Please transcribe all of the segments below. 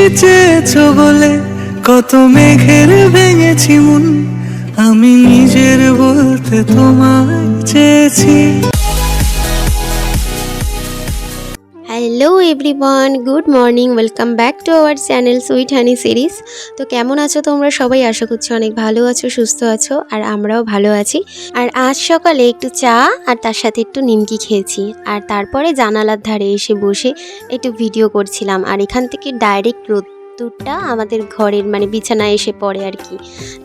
বৃষ্টি চেয়েছো বলে কত মেঘের ভেঙেছি মন। আমি নিজের বলতে তোমায় চেয়েছি। Hello everyone, good morning, welcome back to our channel sweet honey series. তো কেমন আছো তোমরা? সবাই আশা করছি অনেক ভালো আছো, সুস্থ আছো, আর আমরাও ভালো আছি। আর আজ সকালে একটু চা আর তার সাথে একটু নিমকি খেয়েছি। আর তারপরে জানালার ধারে এসে বসে একটু ভিডিও করছিলাম। আর এখান থেকে ডাইরেক্ট রোদ্দুরটা আমাদের ঘরের মানে বিছানায় এসে পড়ে আর কি।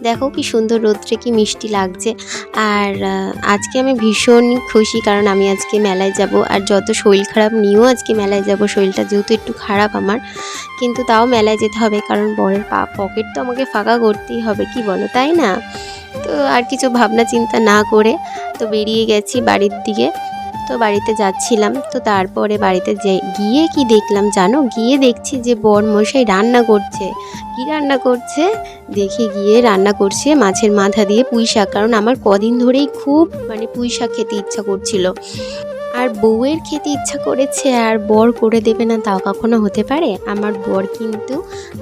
দেখো কি সুন্দর রোদ্রে কি মিষ্টি লাগছে। আর আজকে আমি ভীষণ খুশি কারণ আমি আজকে মেলায় যাব আর যত শরীর খারাপ নিয়েও আজকে মেলায় যাব, শরীরটা যেহেতু একটু খারাপ আমার। কিন্তু তাও মেলায় যেতে হবে কারণ বরের পা, পকেট তো আমাকে ফাঁকা করতেই হবে, কি বলো, তাই না? তো আর কিছু ভাবনা চিন্তা না করে তো বেরিয়ে গেছি বাড়ির দিকে। তো বাড়িতে যাচ্ছিলাম। তো তারপরে বাড়িতে যে গিয়ে কি দেখলাম জানো? গিয়ে দেখছি যে বর মশাই রান্না করছে। কি রান্না করছে? দেখে গিয়ে রান্না করছে মাছের মাথা দিয়ে পুঁই শাক। কারণ আমার কদিন ধরেই খুব মানে পুঁই শাক খেতে ইচ্ছা করছিল। আর বউয়ের খেতে ইচ্ছা করেছে, আর বর করে দেবে না তাও কখনো হতে পারে? আমার বর কিন্তু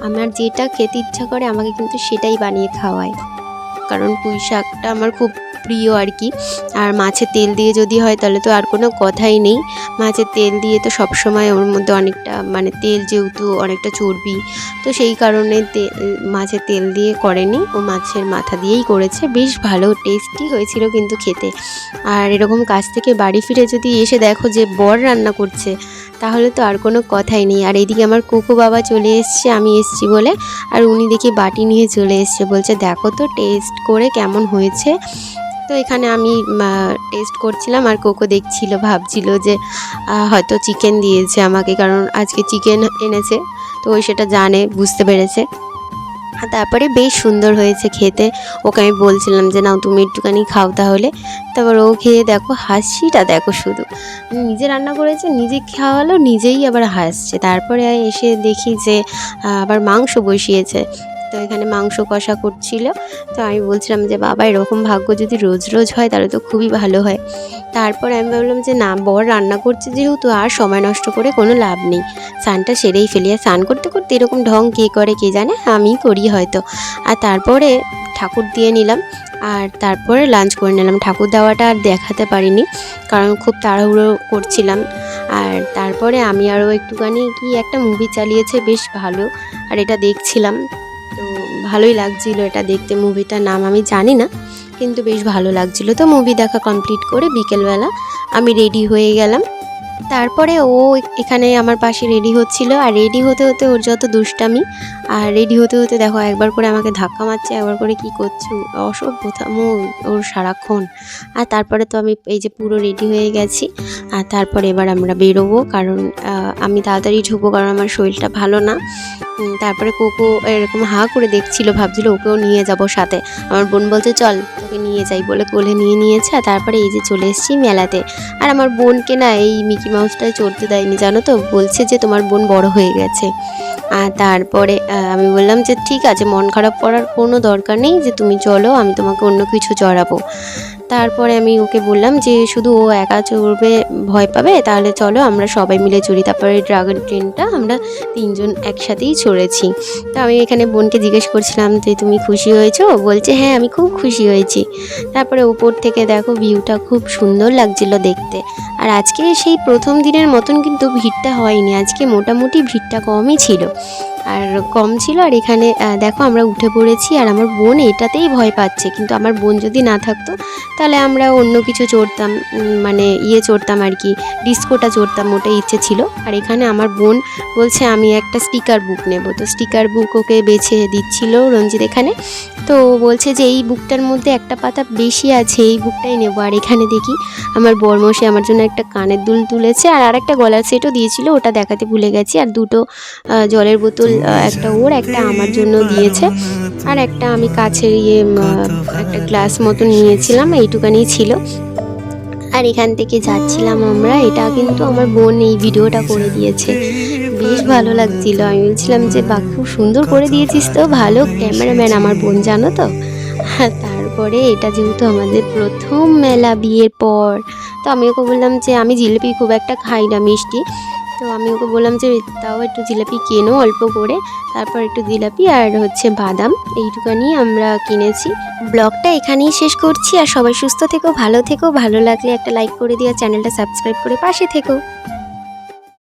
আমার যেটা খেতে ইচ্ছা করে আমাকে কিন্তু সেটাই বানিয়ে খাওয়ায়। কারণ পুঁই শাকটা আমার খুব প্রিয় আর কি। আর মাছের তেল দিয়ে যদি হয় তাহলে তো আর কোনো কথাই নেই। মাছের তেল দিয়ে তো সবসময় ওর মধ্যে অনেকটা মানে তেল যেহেতু অনেকটা চর্বি, তো সেই কারণে মাছের তেল দিয়ে করেনি। ও মাছের মাথা দিয়েই করেছে। বেশ ভালো টেস্টি হয়েছিল কিন্তু খেতে। আর এরকম কাজ থেকে বাড়ি ফিরে যদি এসে দেখো যে বর রান্না করছে, তাহলে তো আর কোনো কথাই নেই। আর এদিকে আমার কোকো বাবা চলে এসছে, আমি এসছি বলে। আর উনি দেখি বাটি নিয়ে চলে এসছে। বলছে, দেখো তো টেস্ট করে কেমন হয়েছে? তো এখানে আমি টেস্ট করছিলাম আর কোকো দেখছিল, ভাবছিল যে হয়তো চিকেন দিয়েছে আমাকে কারণ আজকে চিকেন এনেছে। তো ওই সেটা জানে, বুঝতে পেরেছে। তারপরে বেশ সুন্দর হয়েছে খেতে। ওকে আমি বলছিলাম যে, নাও তুমি একটুখানি খাও তাহলে। তারপর ও খেয়ে দেখো, হাসিটা দেখো শুধু। নিজে রান্না করেছে, নিজে খাওয়ালো, নিজেই আবার হাসছে। তারপরে এসে দেখি যে আবার মাংস বসিয়েছে। তো এখানে মাংস কষা করছিল। তো আমি বলছিলাম যে, বাবা, এরকম ভাগ্য যদি রোজ রোজ হয়, তাহলে তো খুবই ভালো হয়। তারপরে আমি ভাবলাম যে, না, বর রান্না করছে যেহেতু, আর সময় নষ্ট করে কোনো লাভ নেই। স্নানটা সেরেই ফেলি। আর স্নান করতে করতে এরকম ঢং কে করে কে জানে? আমি করি হয়তো। আর তারপরে ঠাকুর দিয়ে নিলাম। আর তারপরে লাঞ্চ করে নিলাম। ঠাকুর দেওয়াটা আর দেখাতে পারিনি, কারণ খুব তাড়াহুড়ো করছিলাম। আর তারপরে আমি আরও একটুখানি কি একটা মুভি চালিয়েছে, বেশ ভালো। আর এটা দেখছিলাম। ভালোই লাগছিল এটা দেখতে মুভিটার নাম আমি জানি না, কিন্তু বেশ ভালো লাগছিল। তো মুভি দেখা কমপ্লিট করে বিকেলবেলা আমি রেডি হয়ে গেলাম। তারপরে ও এখানে আমার পাশে রেডি হচ্ছিল, আর রেডি হতে হতে ওর যত দুষ্টামি আর রেডি হতে হতে দেখো একবার করে আমাকে ধাক্কা মারছে, একবার করে কি করছে? অসভ্যতামো ওর সারাক্ষণ। আর তারপরে তো আমি এই যে পুরো রেডি হয়ে গেছি, আর তারপরে এবার আমরা বেরোবো, কারণ আমি তাড়াতাড়ি ঢুকবো কারণ আমার শরীরটা ভালো না। তারপরে কোকো এরকম হা করে দেখছিল, ভাবছিল ওকেও নিয়ে যাব সাথে। আমার বোন বলছে, চল, তোকে নিয়ে যাই, বলে কোলে নিয়ে নিয়েছে, আর তারপরে এই যে চলে এসেছি মেলাতে। আর আমার বোনকে না এই মিকি মাউসটায় চড়তে দেয়নি, জানো তো? বলছে যে তোমার বোন বড় হয়ে গেছে। আর তারপরে আমি বললাম যে ঠিক আছে, মন খারাপ করার কোনো দরকার নেই যে তুমি চলো, আমি তোমাকে অন্য কিছু চড়াবো। তারপরে আমি ওকে বললাম যে শুধু ও একা চড়বে, ভয় পাবে, তাহলে চলো আমরা সবাই মিলে চড়ি। তারপরে ড্রাগন ট্রেনটা আমরা তিনজন একসাথেই চড়েছি। তো আমি এখানে বোনকে জিজ্ঞেস করছিলাম যে, তুমি খুশি হয়েছো? বলছে হ্যাঁ আমি খুব খুশি হয়েছি। তারপরে উপর থেকে দেখো ভিউটা খুব সুন্দর লাগছিল দেখতে। আর আজকে সেই প্রথম দিনের মতন কিন্তু ভিড়টা হয়নি। আজকে মোটামুটি ভিড়টা কমই ছিল। আর কম ছিল। আর এখানে দেখো আমরা উঠে পড়েছি আর আমার বোন এটাতেই ভয় পাচ্ছে। কিন্তু আমার বোন যদি না থাকতো, তাহলে আমরা অন্য কিছু চড়তাম মানে ইয়ে চড়তাম আর কি, ডিস্কোটা চড়তাম ওটাই ইচ্ছে ছিল। আর এখানে আমার বোন বলছে, আমি একটা স্টিকার বুক নেব। তো স্টিকার বুক ওকে বেছে দিচ্ছিল রঞ্জিত এখানে। তো বলছে যে, এই বুকটার মধ্যে একটা পাতা বেশি আছে, এই বুকটাই নেব। আর এখানে দেখি আমার বরমশে আমার জন্য একটা কানের দুল তুলেছে আর আরেকটা গলার সেটও দিয়েছিল, ওটা দেখাতে ভুলে গেছি। আর দুটো জলের বোতল একটা ওর, একটা আমার জন্য দিয়েছে। আর একটা আমি কাছের ইয়ে একটা গ্লাস মতো নিয়েছিলাম, এইটুকানি ছিল। আর এখান থেকে যাচ্ছিলাম আমরা, এটা কিন্তু আমার বোন এই ভিডিওটা করে দিয়েছে। বেশ ভালো লাগছিল। আমি বলছিলাম যে বা খুব সুন্দর করে দিয়েছিস তো, ভালো। ক্যামেরাম্যান আমার বোন, জানো তো? আর তারপরে এটা যেহেতু আমাদের প্রথম মেলা বিয়ের পর, তো আমি ওকে বললাম যে আমি জিলিপি খুব একটা খাই না মিষ্টি। তো আমি ওকে বললাম যে তাও একটু জিলাপি কেনো অল্প করে, তারপর একটু জিলাপি আর হচ্ছে বাদাম, এইটুকানি আমরা কিনেছি। ব্লগটা এখানেই শেষ করছি আর সবাই সুস্থ থেকো, ভালো থেকো, ভালো লাগলে একটা লাইক করে দিয়ে চ্যানেলটা সাবস্ক্রাইব করে পাশে থেকো।